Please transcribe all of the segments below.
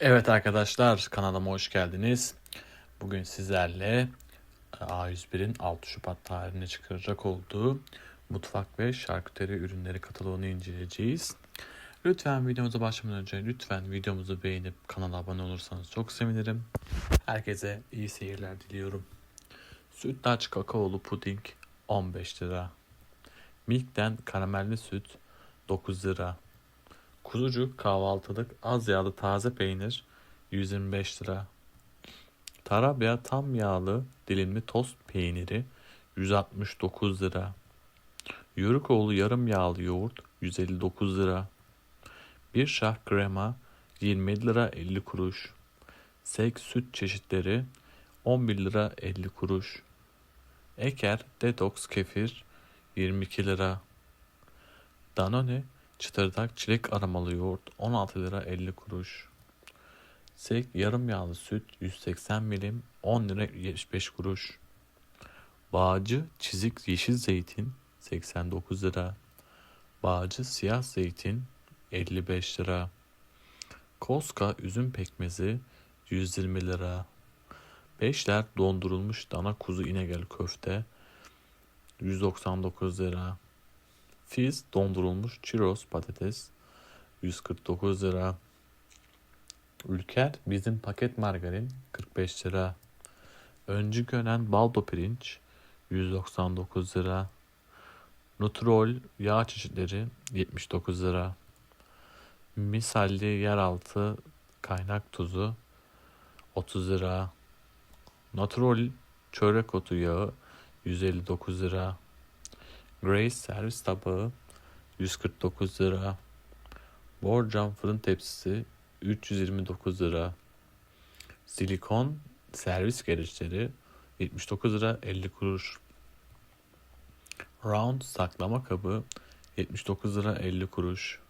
Evet arkadaşlar kanalıma hoş geldiniz. Bugün sizlerle e, A101'in 6 Şubat tarihine çıkaracak olduğu mutfak ve şarküteri ürünleri kataloğunu inceleyeceğiz. Lütfen videomuza başlamadan önce lütfen videomuzu beğenip kanala abone olursanız çok sevinirim. Herkese iyi seyirler diliyorum. Sütlaç kakaolu puding 15 lira. Milk'ten karamelli süt 9 lira. Kuzucuk kahvaltılık az yağlı taze peynir 125 lira. Tarabya tam yağlı dilimli tost peyniri 169 lira. Yörükoğlu yarım yağlı yoğurt 159 lira. Bir şah krema 20 lira 50 kuruş. Sek süt çeşitleri 11 lira 50 kuruş. Eker detoks kefir 22 lira. Danone çıtırdak çilek aromalı yoğurt 16 lira 50 kuruş. Sek yarım yağlı süt 180 milim 10 lira 75 kuruş. Bağcı çizik yeşil zeytin 89 lira. Bağcı siyah zeytin 55 lira. Koska üzüm pekmezi 120 lira. Beşler dondurulmuş dana kuzu inegel köfte 199 lira. Fiz dondurulmuş çiroz patates 149 lira. Ülker bizim paket margarin 45 lira. Öncü gönen baldo pirinç 199 lira. Nutrol yağ çeşitleri 79 lira. Misalli yeraltı kaynak tuzu 30 lira. Naturol çörek otu yağı 159 lira. Grace servis tabağı 149 lira. Borcam fırın tepsisi 329 lira. Silikon servis gereçleri 79 lira 50 kuruş. Round saklama kabı 79 lira 50 kuruş.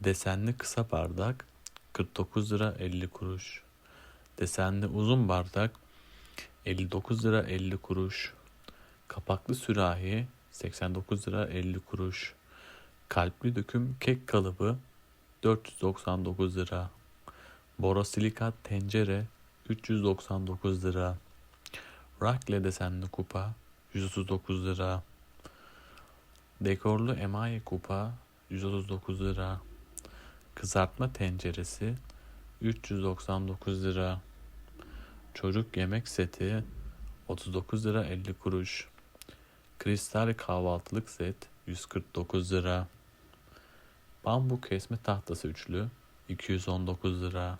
Desenli kısa bardak 49 lira 50 kuruş. Desenli uzun bardak 59 lira 50 kuruş. Kapaklı sürahi 89 lira 50 kuruş. Kalpli döküm kek kalıbı 499 lira. Borosilikat tencere 399 lira. Rakle desenli kupa 139 lira. Dekorlu emaye kupa 139 lira. Kızartma tenceresi 399 lira. Çocuk yemek seti 39 lira 50 kuruş. Kristal kahvaltılık set 149 lira. Bambu kesme tahtası üçlü 219 lira.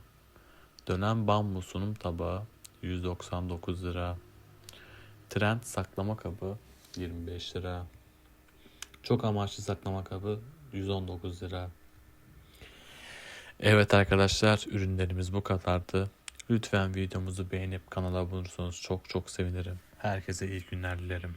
Dönen bambu sunum tabağı 199 lira. Trend saklama kabı 25 lira. Çok amaçlı saklama kabı 119 lira. Evet arkadaşlar ürünlerimiz bu kadardı. Lütfen videomuzu beğenip kanala abone olursanız çok çok sevinirim. Herkese iyi günler dilerim.